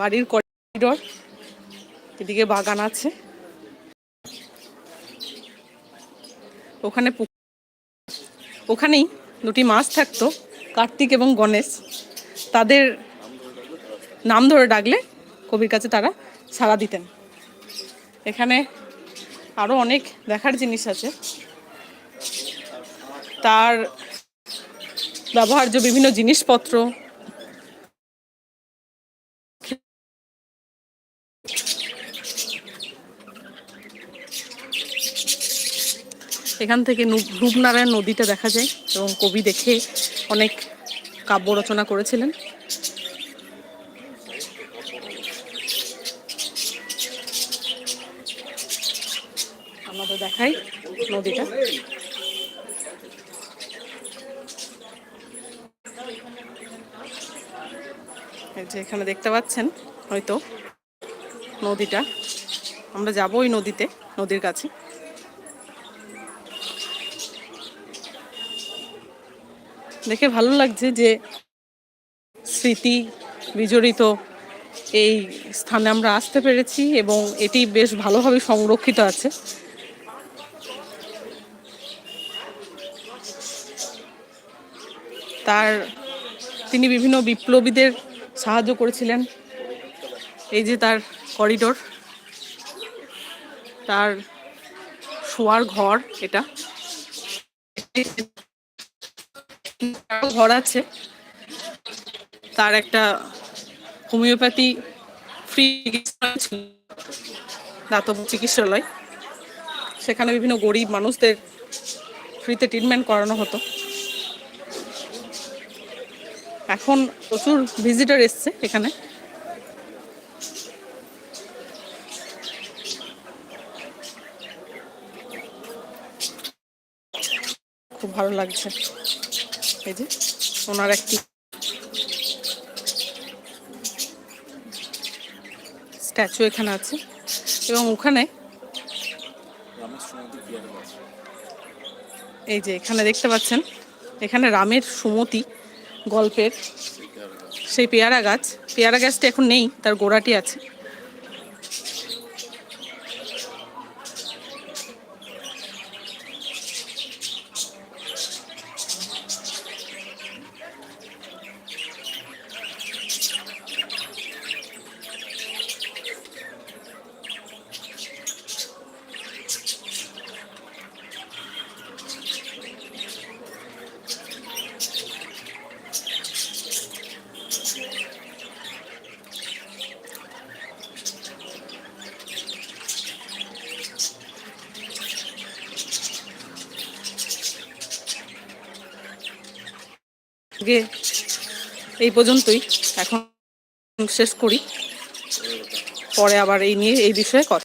বাড়ির করিডর এদিকে বাগান আছে। ওখানে ওখানেই দুটি মাছ থাকতো, কার্তিক এবং গণেশ। তাদের নাম ধরে ডাকলে কবির কাছে তারা সাড়া দিতেন। এখানে আরও অনেক দেখার জিনিস আছে। তার ব্যবহার্য বিভিন্ন জিনিসপত্র এখান থেকে রূপনারায়ণ নদীটা দেখা যায় এবং কবি দেখে অনেক কাব্য রচনা করেছিলেন। আমাদের দেখাই নদীটা। যে এখানে দেখতে পাচ্ছেন, হয়তো নদীটা। আমরা যাব ওই নদীতে, নদীর কাছে। দেখে ভালো লাগছে যে স্মৃতি বিজড়িত এই স্থানে আমরা আসতে পেরেছি এবং এটি বেশ ভালোভাবে সংরক্ষিত আছে। তার তিনি বিভিন্ন বিপ্লবীদের সাহায্য করেছিলেন। এই যে তার করিডোর, তার শোয়ার ঘর এটা। ঘর আছে। তার একটা হোমিওপ্যাথি ফ্রি দাতব্য চিকিৎসালয়। সেখানে বিভিন্ন গরিব মানুষদের ফ্রিতে ট্রিটমেন্ট করানো হতো। এখন প্রচুর ভিজিটার এসছে এখানে। খুব ভালো লাগছে। এই যে, ওনার একটি স্ট্যাচু এখানে আছে। এবং ওখানে এই যে, এখানে দেখতে পাচ্ছেন, এখানে রামের সুমতি গল্পের সেই পেয়ারা গাছ। পেয়ারা গাছটা এখন নেই, তার গোড়াটি আছে। আজকে এই পর্যন্তই। এখন শেষ করি। পরে আবার এই নিয়ে এই বিষয়ে কথা